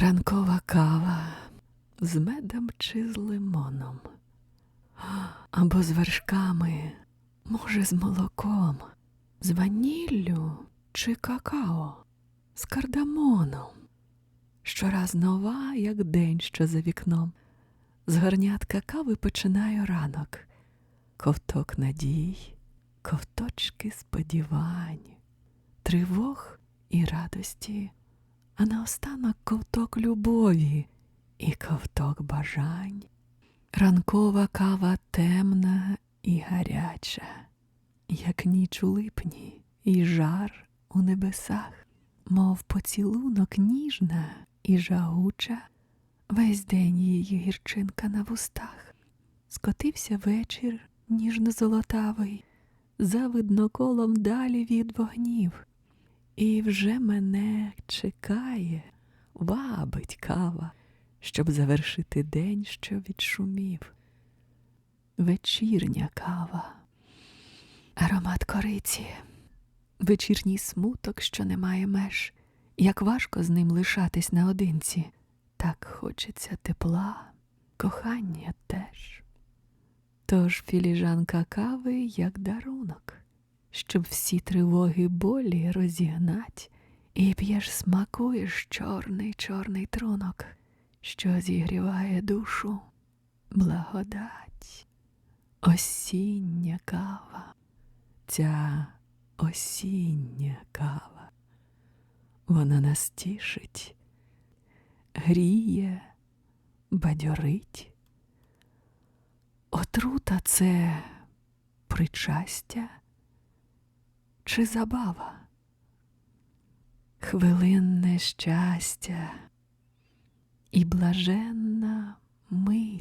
Ранкова кава з медом чи з лимоном, або з вершками, може, з молоком, з ваніллю чи какао, з кардамоном. Щораз нова, як день, що за вікном. З горнятка кави починаю ранок. Ковток надій, ковточки сподівань, тривог і радості, а наостанок ковток любові і ковток бажань. Ранкова кава темна і гаряча, як ніч у липні, і жар у небесах, мов поцілунок ніжна і жагуча, весь день її гірчинка на вустах. Скотився вечір ніжно-золотавий, за видноколом далі від вогнів, і вже мене чекає, вабить кава, щоб завершити день, що відшумів. Вечірня кава, аромат кориці, вечірній смуток, що не має меж, як важко з ним лишатись наодинці, так хочеться тепла, кохання теж. Тож філіжанка кави як дарунок, щоб всі тривоги болі розігнать, і п'єш смакуєш чорний чорний трунок, що зігріває душу, благодать, осіння кава, ця осіння кава, вона нас тішить, гріє, бадьорить. Отрута це причастя чи забава, хвилинне щастя і блаженна мить.